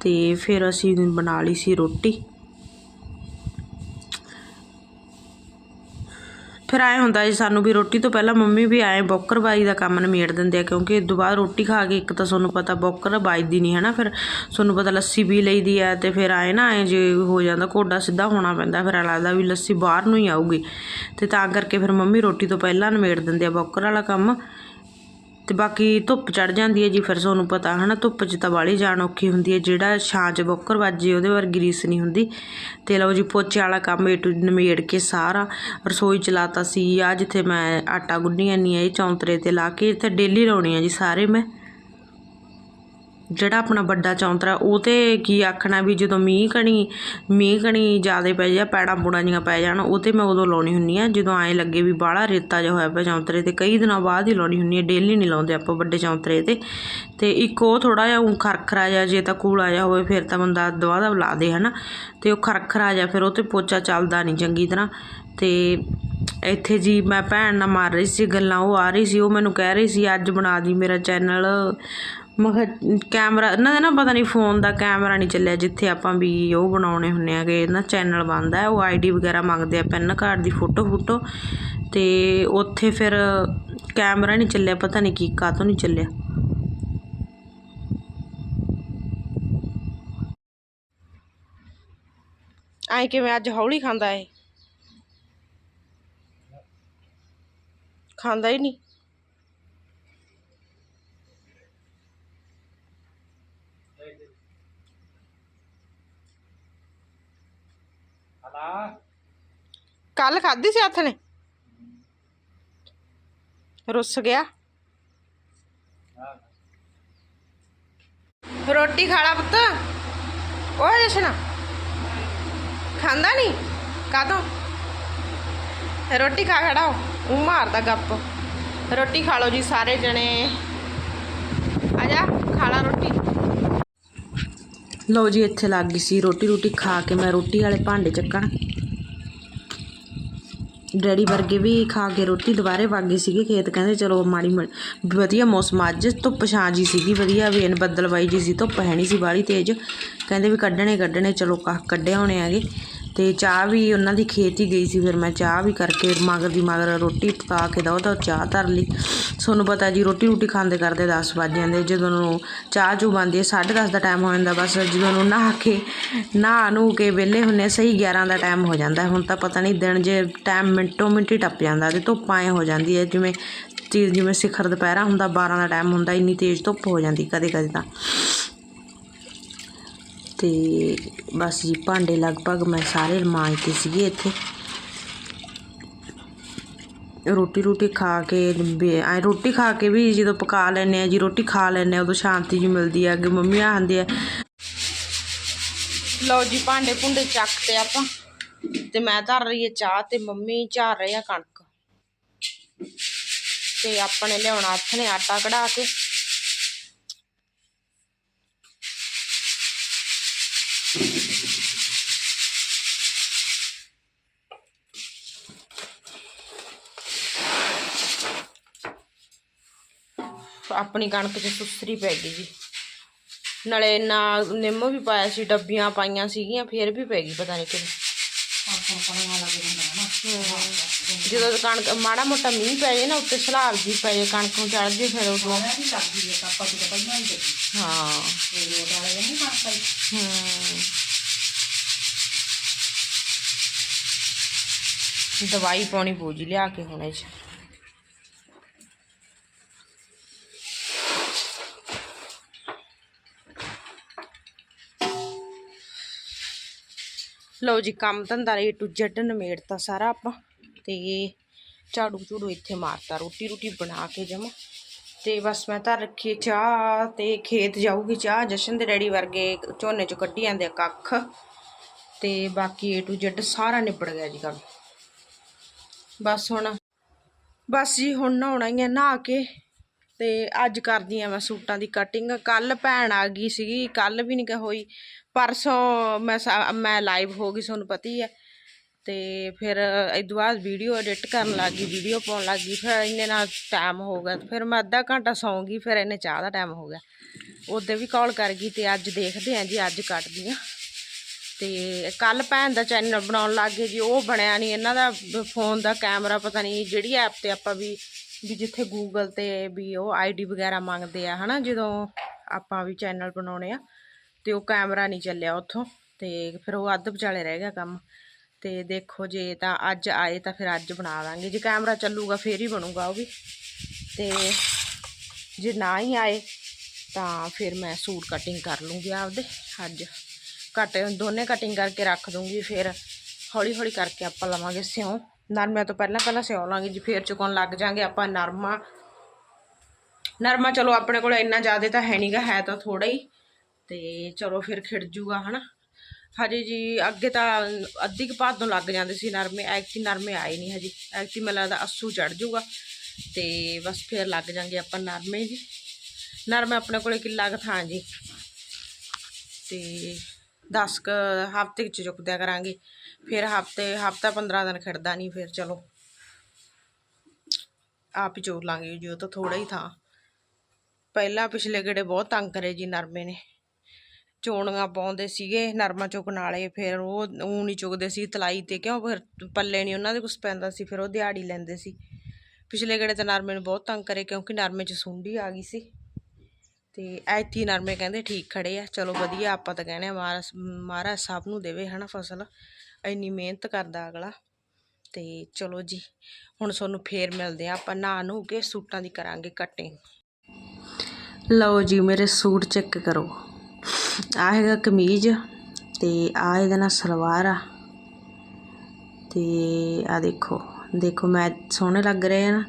ਤੇ ਫਿਰ ਅਸੀਂ ਬਣਾ ਲਈ ਸੀ ਰੋਟੀ। ਫਿਰ ਆਏ ਹੁੰਦਾ ਜੀ ਸਾਨੂੰ ਵੀ ਰੋਟੀ ਤੋਂ ਪਹਿਲਾਂ ਮੰਮੀ ਵੀ ਆਏ ਬੋਕਰਬਾਈ ਦਾ ਕੰਮ ਨਿਮੇੜ ਦਿੰਦੇ ਆ, ਕਿਉਂਕਿ ਇਹ ਤੋਂ ਬਾਅਦ ਰੋਟੀ ਖਾ ਕੇ ਇੱਕ ਤਾਂ ਤੁਹਾਨੂੰ ਪਤਾ ਬੌਕਰ ਬਾਜ਼ਦੀ ਨਹੀਂ ਹੈ ਨਾ ਫਿਰ ਤੁਹਾਨੂੰ ਪਤਾ ਲੱਸੀ ਪੀ ਲਈਦੀ ਆ ਤੇ ਫਿਰ ਆਏ ਨਾ, ਐ ਜੇ ਹੋ ਜਾਂਦਾ ਕੋਡਾ ਸਿੱਧਾ ਹੋਣਾ ਪੈਂਦਾ, ਫਿਰ ਐਂ ਲੱਗਦਾ ਵੀ ਲੱਸੀ ਬਾਹਰ ਨੂੰ ਹੀ ਆਊਗੀ। ਤੇ ਤਾਂ ਕਰਕੇ ਫਿਰ ਮੰਮੀ ਰੋਟੀ ਤੋਂ ਪਹਿਲਾਂ ਨਿਮੇੜ ਦਿੰਦੇ ਆ ਬੋਕਰ ਵਾਲਾ ਕੰਮ। ਤੇ ਬਾਕੀ ਧੁੱਪ ਚੜ ਜਾਂਦੀ ਹੈ ਜੀ, ਫਿਰ ਤੁਹਾਨੂੰ ਪਤਾ, ਹਨਾ, ਧੁੱਪ 'ਚ ਤਾਂ ਵਾਲੀ ਜਾਣ ਔਖੀ ਹੁੰਦੀ ਹੈ, ਜਿਹੜਾ ਛਾਂ 'ਚ ਬੋਕਰ ਵੱਜੇ ਉਹਦੇ ਵਰਗੀ ਰੀਸ ਨਹੀਂ ਹੁੰਦੀ। ਤੇ ਲਓ ਜੀ, ਪੋਚੇ ਵਾਲਾ ਕੰਮ ਏ ਟੂ ਨਿਮੇੜ ਕੇ ਸਾਰਾ ਰਸੋਈ ਚਲਾਤਾ ਸੀ ਆ ਜਿੱਥੇ ਮੈਂ ਆਟਾ ਗੁੰਨੀ ਜਾਂਦੀ ਆ ਇਹ ਚੌਂਤਰੇ ਤੇ ਲਾ ਕੇ ਇੱਥੇ ਡੇਲੀ ਲਾਉਣੀ ਆ ਜੀ, ਸਾਰੇ ਮੈਂ। ਜਿਹੜਾ ਆਪਣਾ ਵੱਡਾ ਚੌਂਤਰਾ, ਉਹ ਤੇ ਕੀ ਆਖਣਾ ਵੀ ਜਦੋਂ ਮੀਂਹ ਕਣੀ ਮੀਂਹ ਕਣੀ ਜ਼ਿਆਦਾ ਪੈ ਜਾ, ਪੈੜਾਂ ਪੂੜਾਂ ਜੀਆਂ ਪੈ ਜਾਣ, ਉਹ ਤੇ ਮੈਂ ਉਦੋਂ ਲਾਉਣੀ ਹੁੰਦੀ ਹਾਂ। ਜਦੋਂ ਐਂ ਲੱਗੇ ਵੀ ਬਾਹਲਾ ਰੇਤਾ ਜਿਹਾ ਹੋਇਆ ਪਿਆ ਚੌਂਤਰੇ ਤੇ, ਕਈ ਦਿਨਾਂ ਬਾਅਦ ਹੀ ਲਾਉਣੀ ਹੁੰਦੀ ਆ ਡੇਲੀ ਨਹੀਂ ਲਾਉਂਦੇ ਆਪਾਂ ਵੱਡੇ ਚੌਂਤਰੇ ਤੇ। ਅਤੇ ਇੱਕ ਉਹ ਥੋੜ੍ਹਾ ਜਿਹਾ ਊਂ ਖਰਖਰਾ ਜਿਹਾ, ਜੇ ਤਾਂ ਕੂਲਾ ਜਿਹਾ ਹੋਵੇ, ਫਿਰ ਤਾਂ ਬੰਦਾ ਦਵਾ ਦਾ ਲਾ ਦੇ ਹੈ ਨਾ ਅਤੇ ਉਹ ਖਰਖਰਾ ਜਿਹਾ, ਫਿਰ ਉਹ ਤੇ ਪੋਚਾ ਚੱਲਦਾ ਨਹੀਂ ਚੰਗੀ ਤਰ੍ਹਾਂ। ਅਤੇ ਇੱਥੇ ਜੀ ਮੈਂ ਭੈਣ ਨਾਲ ਮਾਰ ਰਹੀ ਸੀ, ਗੱਲਾਂ ਉਹ ਆ ਰਹੀ ਸੀ, ਉਹ ਮੈਨੂੰ ਕਹਿ ਰਹੀ ਸੀ, ਅੱਜ ਬਣਾ ਦੀ ਮੇਰਾ ਚੈਨਲ। ਮੈਂ ਕੈਮਰਾ, ਇਹਨਾਂ ਦਾ ਨਾ ਪਤਾ ਨਹੀਂ ਫੋਨ ਦਾ ਕੈਮਰਾ ਨਹੀਂ ਚੱਲਿਆ ਜਿੱਥੇ ਆਪਾਂ ਵੀ ਉਹ ਬਣਾਉਣੇ ਹੁੰਨੇ ਆਗੇ ਨਾ ਚੈਨਲ ਬਣਦਾ ਹੈ ਉਹ ਆਈਡੀ ਵਗੈਰਾ ਮੰਗਦੇ ਆ, ਪੈਨ ਕਾਰਡ ਦੀ ਫੋਟੋ ਫੋਟੋ। ਤੇ ਉੱਥੇ ਫਿਰ ਕੈਮਰਾ ਨਹੀਂ ਚੱਲਿਆ, ਪਤਾ ਨਹੀਂ ਕੀ, ਕਾਹਤੋਂ ਨਹੀਂ ਚੱਲਿਆ। ਆਏ ਕਿਵੇਂ, ਅੱਜ ਹੌਲੀ ਖਾਂਦਾ ਏ? ਖਾਂਦਾ ਹੀ ਨਹੀਂ। ਕੱਲ ਖਾਧੀ ਸੀ ਹੱਥ ਨੇ? ਰੁੱਸ ਗਿਆ। ਰੋਟੀ ਖਾਲਾ ਪੁੱਤ। ਓਏ ਜਸ਼ਨਾ ਖਾਂਦਾ ਨਹੀਂ ਕਾਦੋਂ ਰੋਟੀ ਖਾ ਖੜਾ ਉਹ ਮਾਰਦਾ ਗੱਪ। ਰੋਟੀ ਖਾ ਲਓ ਜੀ ਸਾਰੇ ਜਣੇ। ਆ ਜਾ, ਖਾ ਰੋਟੀ। ਲਓ ਜੀ, ਇੱਥੇ ਲੱਗ ਗਈ ਸੀ ਰੋਟੀ ਰੋਟੀ ਖਾ ਕੇ ਮੈਂ ਰੋਟੀ ਵਾਲੇ ਭਾਂਡੇ ਚੱਕਣ। ਡੈਡੀ ਵਰਗੇ ਵੀ ਖਾ ਕੇ ਰੋਟੀ ਦੁਬਾਰੇ ਵਗ ਗਏ ਸੀਗੇ, ਖੇਤ ਕਹਿੰਦੇ ਚਲੋ ਮਾੜੀ ਮ- ਵਧੀਆ ਮੌਸਮ ਅੱਜ, ਧੁੱਪ ਛਾਂ ਜੀ ਸੀਗੀ, ਵਧੀਆ ਵੇਨ ਬੱਦਲਵਾਈ ਜੀ ਸੀ, ਧੁੱਪ ਹੈ ਨਹੀਂ ਸੀ, ਬਾਹਲੀ ਤੇਜ਼। ਕਹਿੰਦੇ ਵੀ ਕੱਢਣੇ ਕੱਢਣੇ, ਚਲੋ ਕ- ਕੱਢੇ ਹੋਣੇ ਹੈਗੇ। ਤੇ ਚਾਹ ਵੀ ਉਹਨਾਂ ਦੀ ਖੇਤ ਹੀ ਗਈ ਸੀ ਫਿਰ ਮੈਂ ਚਾਹ ਵੀ ਕਰਕੇ ਮਗਰ ਦੀ ਮਗਰ ਰੋਟੀ ਪਕਾ ਕੇ ਦੋ ਤਾਂ ਚਾਹ ਧਰ ਲਈ। ਤੁਹਾਨੂੰ ਪਤਾ ਜੀ ਰੋਟੀ ਰੋਟੀ ਖਾਂਦੇ ਕਰਦੇ 10 ਵੱਜ ਜਾਂਦੇ, ਜਦੋਂ ਨੂੰ ਚਾਹ ਚੂ ਬਣਦੀ ਹੈ 10:30 ਦਾ ਟਾਈਮ ਹੋ ਜਾਂਦਾ ਬਸ, ਜਦੋਂ ਨੂੰ ਨਹਾ ਕੇ, ਨਹਾ ਨੂੰ ਕੇ ਵਿਹਲੇ ਹੁੰਨੇ ਸਹੀ 11 ਦਾ ਟਾਈਮ ਹੋ ਜਾਂਦਾ ਹੁਣ ਤਾਂ ਪਤਾ ਨਹੀਂ ਦਿਨ ਜੇ ਟਾਈਮ ਮਿੰਟੋ ਮਿੰਟ ਹੀ ਟੱਪ ਜਾਂਦਾ ਤੇ ਧੁੱਪ ਐਂ ਹੋ ਜਾਂਦੀ ਹੈ, ਜਿਵੇਂ ਚੀਜ਼ ਜਿਵੇਂ ਸਿਖਰ ਦੁਪਹਿਰਾ ਹੁੰਦਾ 12 ਦਾ ਟਾਈਮ ਹੁੰਦਾ, ਇੰਨੀ ਤੇਜ਼ ਧੁੱਪ ਹੋ ਜਾਂਦੀ ਕਦੇ ਕਦੇ ਤਾਂ। ਤੇ ਬਸ ਜੀ ਭਾਂਡੇ ਲਗਭਗ ਮੈਂ ਸਾਰੇ ਮਾਂਜਤੇ ਸੀਗੇ ਇੱਥੇ। ਰੋਟੀ ਰੋਟੀ ਖਾ ਕੇ ਐ ਰੋਟੀ ਖਾ ਕੇ ਵੀ ਜਦੋਂ ਪਕਾ ਲੈਨੇ ਆ ਜੀ, ਰੋਟੀ ਖਾ ਲੈਨੇ ਆ, ਉਦੋਂ ਸ਼ਾਂਤੀ ਜੀ ਮਿਲਦੀ ਆ, ਅੱਗੇ ਮੰਮੀ ਆਂਦੇ ਆ। ਲਓ ਜੀ ਭਾਂਡੇ ਭੁੰਡੇ ਚੱਕ ਤੇ ਆਪਾਂ। ਤੇ ਮੈਂ ਧਰ ਰਹੀ ਹੈ ਚਾਹ ਤੇ ਮੰਮੀ ਝਾਰ ਰਹੇ ਆ ਕਣਕ। ਤੇ ਆਪਣੇ ਲਿਆਉਣਾ ਹੱਥ ਨੇ ਆਟਾ ਕਢਾ ਕੇ। ਆਪਣੀ ਕਣਕ 'ਚ ਸੁਸਰੀ ਪੈ ਗਈ ਜੀ। ਨਾਲੇ ਨਾ ਨਿੰਮ ਵੀ ਪਾਇਆ ਸੀ ਡੱਬੀਆਂ ਪਾਈਆਂ ਸੀਗੀਆਂ ਫੇਰ ਵੀ ਪੈ ਗਈ ਪਤਾ ਨਹੀਂ ਕਿਵੇਂ। ਜਦੋਂ ਕਣਕ ਮਾੜਾ ਮੋਟਾ ਮੀਂਹ ਪੈ ਜੇ ਨਾ ਉੱਤੇ ਸਲਾਬ ਜੀ ਪੈ ਜੇ ਕਣਕ ਨੂੰ ਚੜ ਜੇ ਫਿਰ ਉਦੋਂ। ਹਾਂ ਦਵਾਈ ਪਾਉਣੀ ਪਊ ਜੀ ਲਿਆ ਕੇ ਹੁਣੇ ਚ। ਲਓ ਜੀ, ਕੰਮ ਧੰਦਾ ਰੇ ਟੂ ਜੱਟ ਨਮੇੜਤਾ ਸਾਰਾ ਆਪਾਂ। ਤੇ ਝਾੜੂ ਝੂੜੂ ਇੱਥੇ ਮਾਰਤਾ, ਰੋਟੀ ਰੋਟੀ ਬਣਾ ਕੇ ਜਮਾ। ਤੇ ਬਸ ਮੈਂ ਤਾਂ ਰੱਖੀ ਚਾਹ ਤੇ ਖੇਤ ਜਾਊਗੀ ਚਾਹ। ਜਸ਼ਨ ਦੇ ਡੈਡੀ ਵਰਗੇ ਝੋਨੇ ਚੋਂ ਕੱਢੀ ਜਾਂਦੇ ਆ ਕੱਖ। ਤੇ ਬਾਕੀ ਏ ਟੂ ਜੱਟ ਸਾਰਾ ਨਿਬੜ ਗਿਆ ਜੀ ਕੰਮ। ਬਸ ਹੁਣ, ਬਸ ਜੀ ਹੁਣ ਨਹਾਉਣਾ ਹੀ ਹੈ ਨਹਾ ਕੇ ਤੇ ਅੱਜ ਕਰਦੀ ਆ ਮੈਂ ਸੂਟਾਂ ਦੀ ਕਟਿੰਗ ਕੱਲ ਭੈਣ ਆ ਗਈ ਸੀਗੀ ਕੱਲ ਵੀ ਨਹੀਂ ਹੋਈ। ਪਰਸੋਂ ਮੈਂ ਸਾ- ਮੈਂ ਲਾਈਵ ਹੋ ਗਈ ਤੁਹਾਨੂੰ ਪਤਾ ਹੀ ਹੈ ਤੇ ਫਿਰ ਇਦੋਂ ਬਾਅਦ ਵੀਡੀਓ ਐਡਿਟ ਕਰਨ ਲੱਗ ਗਈ ਵੀਡੀਓ ਪਾਉਣ ਲੱਗ। ਗਈ ਫਿਰ ਇੰਨੇ ਨਾਲ ਟਾਈਮ ਹੋ ਗਿਆ। ਫਿਰ ਮੈਂ ਅੱਧਾ ਘੰਟਾ ਸੌਂਗੀ ਫਿਰ ਇਹਨੇ ਚਾਹ ਦਾ ਟਾਈਮ ਹੋ ਗਿਆ। ਉਹਦੇ ਵੀ ਕਾਲ ਕਰ ਗਈ ਤੇ ਅੱਜ ਦੇਖਦੇ ਆਂ ਜੀ, ਅੱਜ ਕੱਟਦੀ ਆ। ਤੇ ਕੱਲ ਭੈਣ ਦਾ ਚੈਨਲ ਬਣਾਉਣ ਲੱਗ ਗਏ ਜੀ, ਉਹ ਬਣਿਆ ਨਹੀਂ ਇਹਨਾਂ ਦਾ ਫੋਨ ਦਾ ਕੈਮਰਾ ਪਤਾ ਨਹੀਂ ਜਿਹੜੀ ਐਪ ਤੇ ਆਪਾਂ ਵੀ ਵੀ ਜਿੱਥੇ ਗੂਗਲ ਤੇ ਵੀ ਉਹ ਆਈਡੀ ਵਗੈਰਾ ਮੰਗਦੇ ਆ, ਹਨਾ, ਜਦੋਂ ਆਪਾਂ ਵੀ ਚੈਨਲ ਬਣਾਉਣੇ ਆ, ਤੇ ਉਹ ਕੈਮਰਾ ਨਹੀਂ ਚੱਲਿਆ ਉੱਥੋਂ, ਤੇ ਫਿਰ ਉਹ ਅੱਧ ਵਿਚਾਲੇ ਰਹਿ ਗਿਆ ਕੰਮ, ਤੇ ਦੇਖੋ ਜੇ ਤਾਂ ਅੱਜ ਆਏ ਤਾਂ ਫਿਰ ਅੱਜ ਬਣਾ ਲਾਂਗੇ, ਜੇ ਕੈਮਰਾ ਚੱਲੂਗਾ ਫੇਰ ਹੀ ਬਣੂਗਾ ਉਹ ਵੀ, ਤੇ ਜੇ ਨਾ ਹੀ ਆਏ ਤਾਂ ਫਿਰ ਮੈਂ ਸੂਟ ਕਟਿੰਗ ਕਰ ਲੂੰਗੀ ਆਪਦੇ, ਅੱਜ ਕੱਟ ਦੋਨੇ ਕਟਿੰਗ ਕਰਕੇ ਰੱਖ ਦੂੰਗੀ, ਫਿਰ ਹੌਲੀ ਹੌਲੀ ਕਰਕੇ ਆਪਾਂ ਲਵਾਂਗੇ ਸਿਉਂ। ਨਰਮਿਆਂ ਤੋਂ ਪਹਿਲਾਂ ਪਹਿਲਾਂ ਸਿਉਂ ਲਾਂਗੇ ਜੀ, ਫੇਰ ਚੁਕਾਉਣ ਲੱਗ ਜਾਾਂਗੇ ਆਪਾਂ ਨਰਮਾ। ਨਰਮਾ ਚਲੋ ਆਪਣੇ ਕੋਲ ਇੰਨਾ ਜ਼ਿਆਦਾ ਤਾਂ ਹੈ ਨਹੀਂਗਾ ਹੈ ਤਾਂ ਥੋੜਾ ਹੀ। ਤੇ ਚਲੋ ਫਿਰ ਖਿੜ ਜੂਗਾ, ਹਨਾ। ਹਜੇ ਜੀ ਅੱਗੇ ਤਾਂ ਅੱਧੀ ਕੁ ਭਾਦੋਂ ਲੱਗ ਜਾਂਦੇ ਸੀ ਨਰਮੇ ਐਕਟੀ ਨਰਮੇ ਆਏ ਨਹੀਂ ਹਜੇ। ਐਕਟੀ ਮੈਨੂੰ ਲੱਗਦਾ ਅੱਸੂ ਚੜ ਜੂਗਾ। ਤੇ ਬਸ ਫਿਰ ਲੱਗ ਜਾਾਂਗੇ ਆਪਾਂ ਨਰਮੇ ਜੀ। ਨਰਮੇ ਆਪਣੇ ਕੋਲੇ ਕਿੱਲਾ ਕੁ ਥਾਂ ਜੀ। ਤੇ 10 ਕ ਹਫ਼ਤੇ ਚ ਚੁੱਕ ਦਿਆ ਕਰਾਂਗੇ। ਫਿਰ ਹਫ਼ਤੇ, ਹਫ਼ਤਾ 15 ਦਿਨ ਖੜਦਾ ਨਹੀਂ ਫਿਰ ਚਲੋ। ਆਪ ਹੀ ਚੋਰ ਲਾਂਗੇ ਜੀ ਉਹ ਤਾਂ ਥੋੜਾ ਹੀ ਥਾਂ। ਪਹਿਲਾਂ ਪਿਛਲੇ ਗੇੜੇ ਬਹੁਤ ਤੰਗ ਕਰੇ ਜੀ ਨਰਮੇ ਨੇ। ਚੋਣੀਆਂ ਪਾਉਂਦੇ ਸੀਗੇ, ਨਰਮਾ ਚੁੱਕ ਨਾਲੇ ਫਿਰ ਉਹ ਊ ਨਹੀਂ ਚੁੱਕਦੇ ਸੀ ਤਲਾਈ ਤੇ, ਕਿਉਂ? ਫਿਰ ਪੱਲੇ ਨਹੀਂ ਉਹਨਾਂ ਦੇ ਕੁਛ ਪੈਂਦਾ ਸੀ, ਫਿਰ ਉਹ ਦਿਹਾੜੀ ਲੈਂਦੇ ਸੀ। ਪਿਛਲੇ ਗੇੜੇ ਤਾਂ ਨਰਮੇ ਨੂੰ ਬਹੁਤ ਤੰਗ ਕਰੇ, ਕਿਉਂਕਿ ਨਰਮੇ 'ਚ ਸੁੰਡੀ ਆ ਗਈ ਸੀ। ਅਤੇ ਐਤੀ ਨਰਮੇ ਕਹਿੰਦੇ ਠੀਕ ਖੜ੍ਹੇ ਆ। ਚਲੋ ਵਧੀਆ, ਆਪਾਂ ਤਾਂ ਕਹਿੰਦੇ ਆ ਮਹਾਰਾਜ ਮਹਾਰਾਜ ਸਭ ਨੂੰ ਦੇਵੇ ਹੈ ਨਾ ਫਸਲ। ਇੰਨੀ ਮਿਹਨਤ ਕਰਦਾ ਅਗਲਾ। ਤੇ ਚਲੋ ਜੀ, ਹੁਣ ਤੁਹਾਨੂੰ ਫੇਰ ਮਿਲਦੇ ਆ। ਆਪਾਂ ਨਹਾ ਨੂੰ ਕੇ ਸੂਟਾਂ ਦੀ ਕਰਾਂਗੇ ਕਟਿੰਗ ਲਓ ਜੀ, ਮੇਰੇ ਸੂਟ ਚੈੱਕ ਕਰੋ। ਆ ਹੈਗਾ ਕਮੀਜ਼ ਤੇ ਆ ਇਹਦਾ ਨਾਲ ਸਲਵਾਰ ਆ। ਤੇ ਆ ਦੇਖੋ ਦੇਖੋ ਮੈਂ ਸੋਹਣੇ ਲੱਗ ਰਹੇ ਆ ਨਾ।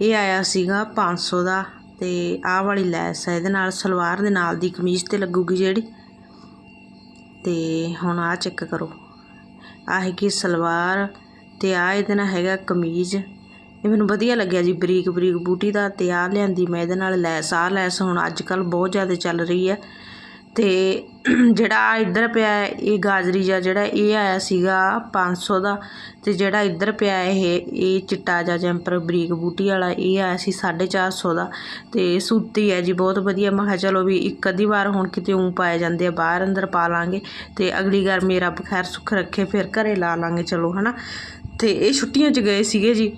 ਇਹ ਆਇਆ ਸੀਗਾ 500 ਦਾ ਤੇ ਆਹ ਵਾਲੀ ਲੈਸ ਹੈ ਇਹਦੇ ਨਾਲ ਸਲਵਾਰ ਦੇ ਨਾਲ ਦੀ ਕਮੀਜ਼ ਤੇ ਲੱਗੂਗੀ ਜਿਹੜੀ। ਤੇ ਹੁਣ ਆਹ ਚੈੱਕ ਕਰੋ। ਆਹ ਹੈਗੀ ਸਲਵਾਰ ਤੇ ਆਹ ਇਹਦੇ ਨਾਲ ਹੈਗਾ ਕਮੀਜ਼। ਇਹ ਮੈਨੂੰ ਵਧੀਆ ਲੱਗਿਆ ਜੀ ਬਰੀਕ ਬਰੀਕ ਬੂਟੀ ਦਾ ਤੇ ਆਹ ਲਿਆਂਦੀ ਮੈਂ ਇਹਦੇ ਨਾਲ ਲੈਸ। ਆਹ ਲੈਸ ਹੁਣ ਅੱਜ ਕੱਲ ਬਹੁਤ ਜ਼ਿਆਦਾ ਚੱਲ ਰਹੀ ਹੈ। ਅਤੇ [clears throat] ਜਿਹੜਾ ਆਹ ਇੱਧਰ ਪਿਆ ਇਹ ਗਾਜਰੀ ਜਿਹਾ ਜਿਹੜਾ ਇਹ ਆਇਆ ਸੀਗਾ ਪੰਜ ਸੌ ਦਾ ਅਤੇ ਜਿਹੜਾ ਇੱਧਰ ਪਿਆ ਇਹ ਇਹ ਚਿੱਟਾ ਜਿਹਾ ਜੈਂਪਰ ਬਰੀਕ ਬੂਟੀ ਵਾਲਾ ਇਹ ਆਇਆ ਸੀ 450 ਦਾ ਅਤੇ ਸੂਤੀ ਹੈ ਜੀ, ਬਹੁਤ ਵਧੀਆ। ਮੈਂ ਕਿਹਾ ਚਲੋ ਵੀ ਇੱਕ ਅੱਧੀ ਵਾਰ ਹੁਣ ਕਿਤੇ ਉਂ ਪਾਏ ਜਾਂਦੇ ਆ, ਬਾਹਰ ਅੰਦਰ ਪਾ ਲਾਂਗੇ ਅਤੇ ਅਗਲੀ ਗਰਮੀ ਰੱਬ ਖੈਰ ਸੁੱਖ ਰੱਖੇ, ਫਿਰ ਘਰੇ ਲਾ ਲਾਂਗੇ, ਚਲੋ ਹੈ ਨਾ ਅਤੇ ਇਹ ਛੁੱਟੀਆਂ 'ਚ ਗਏ ਸੀਗੇ ਜੀ।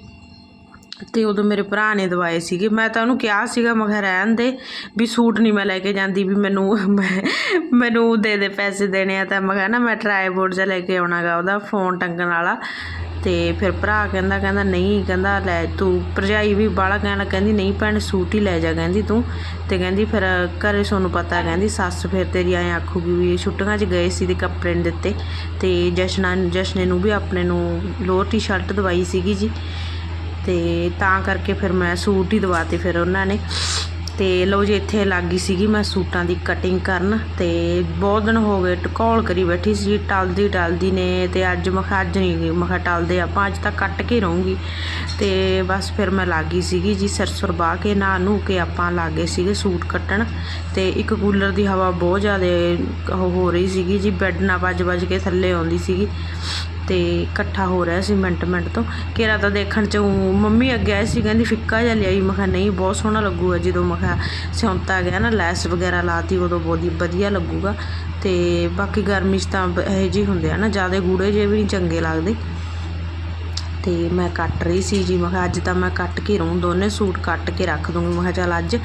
ਤੇ ਉਦੋਂ ਮੇਰੇ ਭਰਾ ਨੇ ਦਵਾਏ ਸੀਗੇ। ਮੈਂ ਤਾਂ ਉਹਨੂੰ ਕਿਹਾ ਸੀਗਾ, ਮੈਂ ਕਿਹਾ, ਰਹਿਣ ਦੇ, ਵੀ ਸੂਟ ਨਹੀਂ ਮੈਂ ਲੈ ਕੇ ਜਾਂਦੀ, ਵੀ ਮੈਨੂੰ, ਮੈਂ- ਮੈਨੂੰ ਦੇ ਦੇ ਪੈਸੇ ਦੇਣੇ ਆ ਤਾਂ। ਮੈਂ ਕਿਹਾ, ਨਾ, ਮੈਂ ਟਰਾਈਪੋਡ ਜਿਹਾ ਲੈ ਕੇ ਆਉਣਾਗਾ ਉਹਦਾ ਫੋਨ ਟੰਗਣ ਵਾਲਾ। ਤੇ ਫਿਰ ਭਰਾ ਕਹਿੰਦਾ ਕਹਿੰਦਾ, ਨਹੀਂ, ਕਹਿੰਦਾ, ਲੈ, ਤੂੰ ਭਰਜਾਈ ਵੀ ਬਾਹਲਾ ਕਹਿਣ ਲੱਗ ਕਹਿੰਦੀ, ਨਹੀਂ ਭੈਣ, ਸੂਟ ਹੀ ਲੈ ਜਾ, ਕਹਿੰਦੀ ਤੂੰ। ਤੇ ਕਹਿੰਦੀ ਫਿਰ ਘਰੇ ਤੁਹਾਨੂੰ ਪਤਾ, ਕਹਿੰਦੀ, ਸੱਸ ਫਿਰ ਤੇਰੀ ਐਂ ਆਖੂਗੀ ਵੀ ਇਹ ਛੁੱਟੀਆਂ 'ਚ ਗਏ ਸੀ ਤੇ ਕੱਪੜੇ ਨਹੀਂ ਦਿੱਤੇ। ਤੇ ਜਸ਼ਨਾ, ਜਸ਼ਨੇ ਨੂੰ ਵੀ ਆਪਣੇ ਨੂੰ ਲੋਅਰ ਟੀ-ਸ਼ਰਟ ਦਵਾਈ ਸੀਗੀ ਜੀ। ਤੇ ਤਾਂ ਕਰਕੇ ਫਿਰ ਮੈਂ ਸੂਟ ਹੀ ਦਵਾਤੇ ਫਿਰ ਉਹਨਾਂ ਨੇ। ਤੇ ਲਓ ਜੀ, ਇੱਥੇ ਲੱਗੀ ਸੀਗੀ ਮੈਂ ਸੂਟਾਂ ਦੀ ਕਟਿੰਗ ਕਰਨ ਤੇ ਬਹੁਤ ਦਿਨ ਹੋ ਗਏ ਟਕੌਲ ਕਰੀ ਬੈਠੀ ਸੀ। ਟਲਦੀ ਟਲਦੀ ਨੇ ਤੇ ਅੱਜ ਮੈਂ ਅੱਜ ਨਹੀਂ ਮਖਾ ਟਲਦੇ ਆਪਾਂ, ਅੱਜ ਤਾਂ ਕੱਟ ਕੇ ਰਹੂੰਗੀ। ਤੇ ਬਸ ਫਿਰ ਮੈਂ ਲੱਗੀ ਸੀਗੀ ਜੀ, ਸਿਰ ਸੁਰ ਬਾਹ ਕੇ, ਨਹਾ ਨੂੰ ਕੇ ਆਪਾਂ ਲੱਗੇ ਸੀਗੇ ਸੂਟ ਕੱਟਣ। ਤੇ ਇੱਕ ਕੂਲਰ ਦੀ ਹਵਾ ਬਹੁਤ ਜ਼ਿਆਦਾ ਹੋ ਰਹੀ ਸੀਗੀ ਜੀ, ਬੈੱਡ ਨਾ ਵੱਜ ਵੱਜ ਕੇ ਥੱਲੇ ਆਉਂਦੀ ਸੀਗੀ। ਤੇ ਇਕੱਠਾ ਹੋ ਰਿਹਾ ਸੀ ਮਿੰਟ ਮਿੰਟ ਤੋਂ। ਕੇਰਾ ਤਾਂ ਦੇਖਣ ਚ ਮੰਮੀ ਅੱਗੇ ਆਈ ਸੀ, ਕਹਿੰਦੀ ਫਿੱਕਾ ਜਿਹਾ ਲਿਆਈ। ਮੈਂ ਕਿਹਾ, ਨਹੀਂ, ਬਹੁਤ ਸੋਹਣਾ ਲੱਗੂਗਾ ਜਦੋਂ ਮੈਂ ਕਿਹਾ ਸਿਉਂਤਾ ਗਿਆ ਨਾ, ਲੈਸ ਵਗੈਰਾ ਲਾਤੀ, ਉਦੋਂ ਬਹੁਤ ਹੀ ਵਧੀਆ ਲੱਗੂਗਾ। ਤੇ ਬਾਕੀ ਗਰਮੀ 'ਚ ਤਾਂ ਇਹੋ ਜਿਹੇ ਹੁੰਦੇ ਆ ਨਾ, ਜ਼ਿਆਦਾ ਗੂੜੇ ਜਿਹੇ ਵੀ ਨਹੀਂ ਚੰਗੇ ਲੱਗਦੇ। ਤੇ ਮੈਂ ਕੱਟ ਰਹੀ ਸੀ ਜੀ, ਮੈਂ ਕਿਹਾ, ਅੱਜ ਤਾਂ ਮੈਂ ਕੱਟ ਕੇ ਰਹੂੰ, ਦੋਨੇ ਸੂਟ ਕੱਟ ਕੇ ਰੱਖ ਦੂੰਗੀ। ਮੈਂ ਕਿਹਾ, ਚੱਲ ਅੱਜ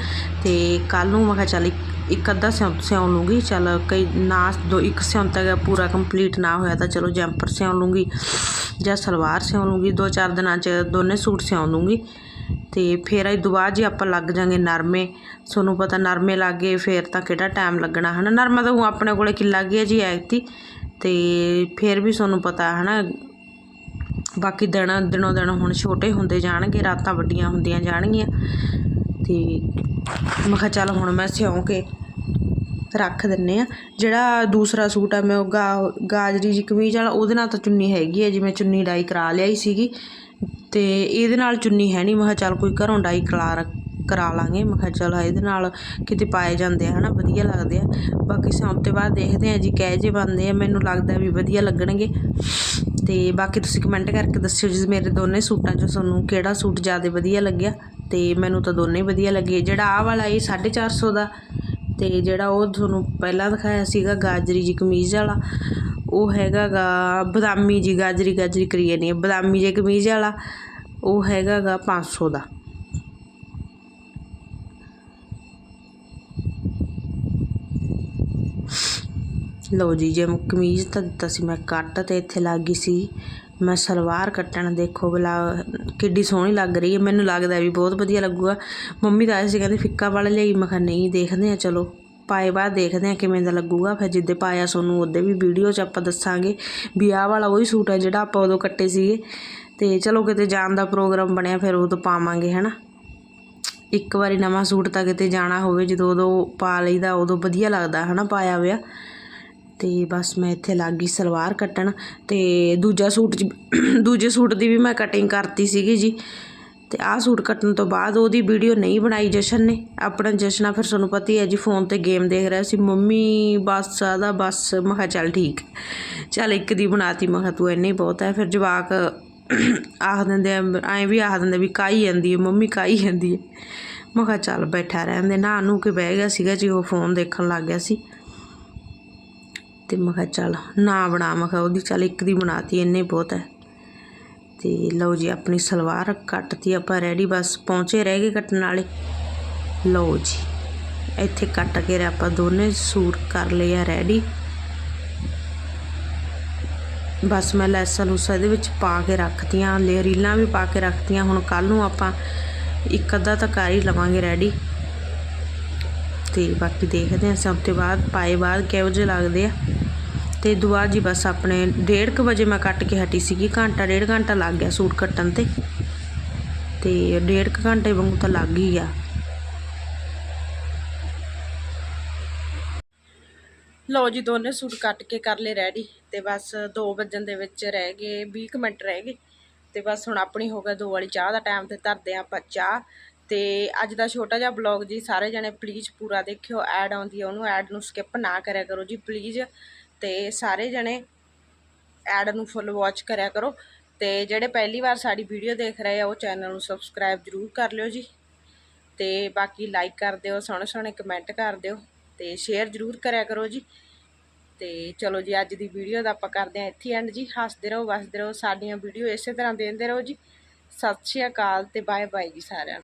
ਤੇ ਕੱਲ ਨੂੰ ਮੈਂ ਕਿਹਾ, ਚੱਲ ਇੱਕ- ਅੱਧਾ ਸਿਉਂ ਸਿਉਂ ਲੂੰਗੀ, ਚੱਲ ਕਈ ਨਾ ਦੋ ਇੱਕ ਸਿਉਂਤਾ ਗਿਆ ਪੂਰਾ ਕੰਪਲੀਟ ਨਾ ਹੋਇਆ ਤਾਂ ਚਲੋ ਜੈਂਪਰ ਸਿਉਂ ਲੂੰਗੀ ਜਾਂ ਸਲਵਾਰ ਸਿਉਂ ਲੂੰਗੀ, ਦੋ ਚਾਰ ਦਿਨਾਂ 'ਚ ਦੋਨੇ ਸੂਟ ਸਿਉਂ ਲੂੰਗੀ। ਤੇ ਫਿਰ ਇਹ ਤੋਂ ਬਾਅਦ ਜੀ ਆਪਾਂ ਲੱਗ ਜਾਾਂਗੇ ਨਰਮੇ ਤੁਹਾਨੂੰ ਪਤਾ ਨਰਮੇ ਲੱਗੇ ਫਿਰ ਤਾਂ ਕਿਹੜਾ ਟਾਈਮ ਲੱਗਣਾ, ਹਨਾ? ਨਰਮਾ ਤਾਂ ਹੁਣ ਆਪਣੇ ਕੋਲੇ ਕਿੱਲਾ ਗਿਆ ਜੀ ਐਕਤੀ ਤੇ ਫਿਰ ਵੀ ਤੁਹਾਨੂੰ ਪਤਾ, ਹਨਾ? ਬਾਕੀ ਦਿਨ ਦਿਨੋਂ ਦਿਨ ਹੁਣ ਛੋਟੇ ਹੁੰਦੇ ਜਾਣਗੇ, ਰਾਤਾਂ ਵੱਡੀਆਂ ਹੁੰਦੀਆਂ ਜਾਣਗੀਆਂ। ਤੇ ਮੈਂ ਕਿਹਾ ਚੱਲ ਹੁਣ ਮੈਂ ਸਿਉਂ ਕੇ ਰੱਖ ਦਿੰਨੇ ਆ। ਜਿਹੜਾ ਦੂਸਰਾ ਸੂਟ ਆ, ਮੈਂ ਉਹ ਗਾ, ਗਾਜਰੀ ਜੀ ਕਮੀਜ਼ ਵਾਲਾ, ਉਹਦੇ ਨਾਲ ਤਾਂ ਚੁੰਨੀ ਹੈਗੀ ਹੈ ਜਿਵੇਂ ਚੁੰਨੀ ਡਾਈ ਕਰਾ ਲਿਆਈ ਸੀਗੀ। ਤੇ ਇਹਦੇ ਨਾਲ ਚੁੰਨੀ ਹੈ ਨਹੀਂ ਮੈਂ ਕਿਹਾ ਚੱਲ ਕੋਈ ਘਰੋਂ ਡਾਈ ਕਰਾ ਰ- ਕਰਾ ਲਾਂਗੇ। ਮੈਂ ਕਿਹਾ ਚੱਲ ਇਹਦੇ ਨਾਲ ਕਿਤੇ ਪਾਏ ਜਾਂਦੇ ਆ, ਹਨਾ, ਵਧੀਆ ਲੱਗਦੇ ਆ। ਬਾਕੀ ਸੌਣ ਤੋਂ ਬਾਅਦ ਦੇਖਦੇ ਆ ਜੀ, ਕਹਿ ਜੇ ਬਣਦੇ ਆ। ਮੈਨੂੰ ਲੱਗਦਾ ਵੀ ਵਧੀਆ ਲੱਗਣਗੇ। ਤੇ ਬਾਕੀ ਤੁਸੀਂ ਕਮੈਂਟ ਕਰਕੇ ਦੱਸਿਓ ਜੀ ਮੇਰੇ ਦੋਨੇ ਸੂਟਾਂ 'ਚੋਂ ਤੁਹਾਨੂੰ ਕਿਹੜਾ ਸੂਟ ਜ਼ਿਆਦਾ ਵਧੀਆ ਲੱਗਿਆ। ਤੇ ਮੈਨੂੰ ਤਾਂ ਦੋਨੇ ਹੀ ਵਧੀਆ ਲੱਗੇ। ਜਿਹੜਾ ਆਹ ਵਾਲਾ ਇਹ 450 ਦਾ ਤੇ ਜਿਹੜਾ ਉਹ ਤੁਹਾਨੂੰ ਪਹਿਲਾਂ ਦਿਖਾਇਆ ਸੀਗਾ ਗਾਜਰੀ ਜੀ ਕਮੀਜ਼ ਵਾਲਾ, ਉਹ ਹੈਗਾ ਗਾ ਬਦਾਮੀ ਜੀ ਗਾਜਰੀ ਗਾਜਰੀ ਕਰੀ ਜਾਨੀ ਹੈ ਬਦਾਮੀ ਜੀ ਕਮੀਜ਼ ਵਾਲਾ, ਉਹ ਹੈਗਾ ਗਾ 500 ਦਾ। ਲਓ ਜੀ, ਜੇ ਕਮੀਜ਼ ਤਾਂ ਦਿੱਤਾ ਸੀ ਮੈਂ ਕੱਟ ਤੇ ਇੱਥੇ ਲੱਗ ਗਈ ਸੀ। ਮੈਂ ਸਲਵਾਰ ਕੱਟਣ ਦੇਖੋ ਬਲਾ, ਕਿੱਡੀ ਸੋਹਣੀ ਲੱਗ ਰਹੀ ਹੈ, ਮੈਨੂੰ ਲੱਗਦਾ ਵੀ ਬਹੁਤ ਵਧੀਆ ਲੱਗੂਗਾ। ਮੰਮੀ ਤਾਂ ਆਏ ਸੀ, ਕਹਿੰਦੇ ਫਿੱਕਾ ਵਾਲਾ ਲਈ ਮੈਂ ਕਿਹਾ ਨਹੀਂ, ਦੇਖਦੇ ਆ ਚਲੋ। ਪਾਏ ਬਾਅਦ ਦੇਖਦੇ ਆ ਕਿਵੇਂ ਦਾ ਲੱਗੂਗਾ, ਫਿਰ ਜਿੱਦੇ ਪਾਇਆ ਤੁਹਾਨੂੰ ਉਹਦੇ ਵੀ ਵੀਡੀਓ 'ਚ ਆਪਾਂ ਦੱਸਾਂਗੇ ਵੀ ਆਹ ਵਾਲਾ ਉਹੀ ਸੂਟ ਹੈ ਜਿਹੜਾ ਆਪਾਂ ਉਦੋਂ ਕੱਟੇ ਸੀਗੇ। ਤੇ ਚਲੋ ਕਿਤੇ ਜਾਣ ਦਾ ਪ੍ਰੋਗਰਾਮ ਬਣਿਆ, ਫਿਰ ਉਦੋਂ ਪਾਵਾਂਗੇ, ਹਨਾ। ਇੱਕ ਵਾਰੀ ਨਵਾਂ ਸੂਟ ਤਾਂ ਕਿਤੇ ਜਾਣਾ ਹੋਵੇ, ਜਦੋਂ ਉਦੋਂ ਪਾ ਲਈਦਾ, ਉਦੋਂ ਵਧੀਆ ਲੱਗਦਾ, ਹਨਾ, ਪਾਇਆ ਹੋਇਆ। ਤੇ ਬਸ ਮੈਂ ਇੱਥੇ ਲੱਗ ਗਈ ਸਲਵਾਰ ਕੱਟਣ ਤੇ ਦੂਜਾ ਸੂਟ 'ਚ ਦੂਜੇ ਸੂਟ ਦੀ ਵੀ ਮੈਂ ਕਟਿੰਗ ਕਰਤੀ ਸੀਗੀ ਜੀ। ਤੇ ਆਹ ਸੂਟ ਕੱਟਣ ਤੋਂ ਬਾਅਦ ਉਹਦੀ ਵੀਡੀਓ ਨਹੀਂ ਬਣਾਈ ਜਸ਼ਨ ਨੇ। ਆਪਣਾ ਜਸ਼ਨਾ ਫਿਰ ਤੁਹਾਨੂੰ ਪਤਾ ਹੀ ਹੈ ਜੀ ਫੋਨ ਤੇ ਗੇਮ ਦੇਖ ਰਿਹਾ ਸੀ। ਮੰਮੀ, ਬਸ ਆਦਾ ਬਸ ਮੈਂ ਚੱਲ ਠੀਕ। ਚੱਲ ਇੱਕ ਦੀ ਬਣਾਤੀ, ਮੈਂ ਕਿਹਾ ਤੂੰ ਇੰਨੇ ਬਹੁਤ ਹੈ। ਫਿਰ ਜਵਾਕ ਆਖ ਦਿੰਦੇ ਐਂ ਵੀ ਆਖ ਦਿੰਦੇ ਵੀ ਕਾਈ ਜਾਂਦੀ ਹੈ, ਮੰਮੀ ਕਾਈ ਜਾਂਦੀ ਹੈ। ਮੈਂ ਕਿਹਾ ਚੱਲ ਬੈਠਾ ਰਹਿੰਦੇ ਨਾ ਨੂੰ ਕੇ ਬਹਿ ਗਿਆ ਸੀਗਾ ਜੀ, ਉਹ ਫੋਨ ਦੇਖਣ ਲੱਗ ਗਿਆ ਸੀ। ਤੇ ਮੈਂ ਕਿਹਾ ਚੱਲ ਨਾ ਬਣਾ, ਮੈਂ ਕਿਹਾ ਉਹਦੀ ਚੱਲ ਇੱਕ ਦੀ ਬਣਾਤੀ, ਇੰਨੇ ਬਹੁਤ ਹੈ। ਤੇ ਲਓ ਜੀ, ਆਪਣੀ ਸਲਵਾਰ ਕੱਟਤੀ, ਆਪਾਂ ਰੈਡੀ ਬਸ ਪਹੁੰਚੇ ਰਹਿ ਗਏ ਕੱਟਣ ਵਾਲੇ। ਲਓ ਜੀ, ਇੱਥੇ ਕੱਟ ਕੇ ਆਪਾਂ ਦੋਨੇ ਸੂਟ ਕਰ ਲਏ ਆ ਰੈਡੀ ਬਸ ਮੈਂ ਲੈਸਾਂ ਲੂਸਾਂ ਇਹਦੇ ਵਿੱਚ ਪਾ ਕੇ ਰੱਖਤੀਆਂ ਲੈ ਰੀਲਾਂ ਵੀ ਪਾ ਕੇ ਰੱਖਤੀਆਂ, ਹੁਣ ਕੱਲ ਨੂੰ ਆਪਾਂ ਇੱਕ ਅੱਧਾ ਤਾਂ ਕਰ ਹੀ ਲਵਾਂਗੇ ਰੈਡੀ ਤੇ ਬਾਕੀ ਦੇਖਦੇ ਹਾਂ, ਸਭ ਤੋਂ ਬਾਅਦ, ਪਾਏ ਬਾਅਦ ਕਿਹੋ ਜਿਹੇ ਲੱਗਦੇ ਆ। ਤੇ ਦੁਆ ਜੀ ਬਸ ਆਪਣੇ 1:30 ਵਜੇ ਮੈਂ ਕੱਟ ਕੇ ਹਟੀ ਸੀਗੀ, ਘੰਟਾ ਡੇਢ ਘੰਟਾ ਲੱਗ ਗਿਆ ਸੂਟ ਕੱਟਣ ਤੇ। ਤੇ 1.5 ਘੰਟੇ ਵਾਂਗੂ ਤਾਂ ਲੱਗ ਹੀ ਗਿਆ। ਲਓ ਜੀ ਦੋਨੇ ਸੂਟ ਕੱਟ ਕੇ ਕਰ ਲਏ ਰੈਡੀ ਤੇ ਬਸ 2 ਵਜਣ ਦੇ ਵਿੱਚ ਰਹਿ ਗਏ 20 ਕੁ ਮਿੰਟ ਰਹਿ ਗਏ। ਤੇ ਬਸ ਹੁਣ ਆਪਣੀ ਹੋ ਗਿਆ ਦੋ ਵਾਲੀ ਚਾਹ ਦਾ ਟਾਈਮ ਤੇ ਧਰਦੇ ਆਪਾਂ ਚਾਹ। ਤੇ ਅੱਜ ਦਾ ਛੋਟਾ ਜਿਹਾ ਬਲੌਗ ਜੀ, ਸਾਰੇ ਜਣੇ ਪਲੀਜ਼ ਪੂਰਾ ਦੇਖਿਓ ਐਡ ਆਉਂਦੀ ਹੈ ਉਹਨੂੰ ਐਡ ਨੂੰ ਸਕਿਪ ਨਾ ਕਰਿਆ ਕਰੋ ਜੀ ਪਲੀਜ਼ ਤੇ ਸਾਰੇ ਜਣੇ ਐਡ ਨੂੰ ਫੁੱਲ ਵਾਚ ਕਰਿਆ ਕਰੋ। ਤੇ ਜਿਹੜੇ ਪਹਿਲੀ ਵਾਰ ਸਾਡੀ ਵੀਡੀਓ ਦੇਖ ਰਹੇ ਆ, ਉਹ ਚੈਨਲ ਨੂੰ ਸਬਸਕ੍ਰਾਈਬ ਜਰੂਰ ਕਰ ਲਿਓ ਜੀ। ਤੇ ਬਾਕੀ ਲਾਈਕ ਕਰ ਦਿਓ, ਸੋਹਣੇ ਸੋਹਣੇ ਕਮੈਂਟ ਕਰ ਦਿਓ ਤੇ ਸ਼ੇਅਰ ਜਰੂਰ ਕਰਿਆ ਕਰੋ ਜੀ। ਤੇ ਚਲੋ ਜੀ, ਅੱਜ ਦੀ ਵੀਡੀਓ ਦਾ ਆਪਾਂ ਕਰਦੇ ਹਾਂ ਇੱਥੇ ਐਂਡ ਜੀ। ਹੱਸਦੇ ਰਹੋ, ਵਸਦੇ ਰਹੋ, ਸਾਡੀਆਂ ਵੀਡੀਓ ਇਸੇ ਤਰ੍ਹਾਂ ਦੇਖਦੇ ਰਹੋ ਜੀ। ਸਤਿ ਸ਼੍ਰੀ ਅਕਾਲ ਤੇ ਬਾਏ ਬਾਏ ਜੀ ਸਾਰਿਆਂ ਨੂੰ।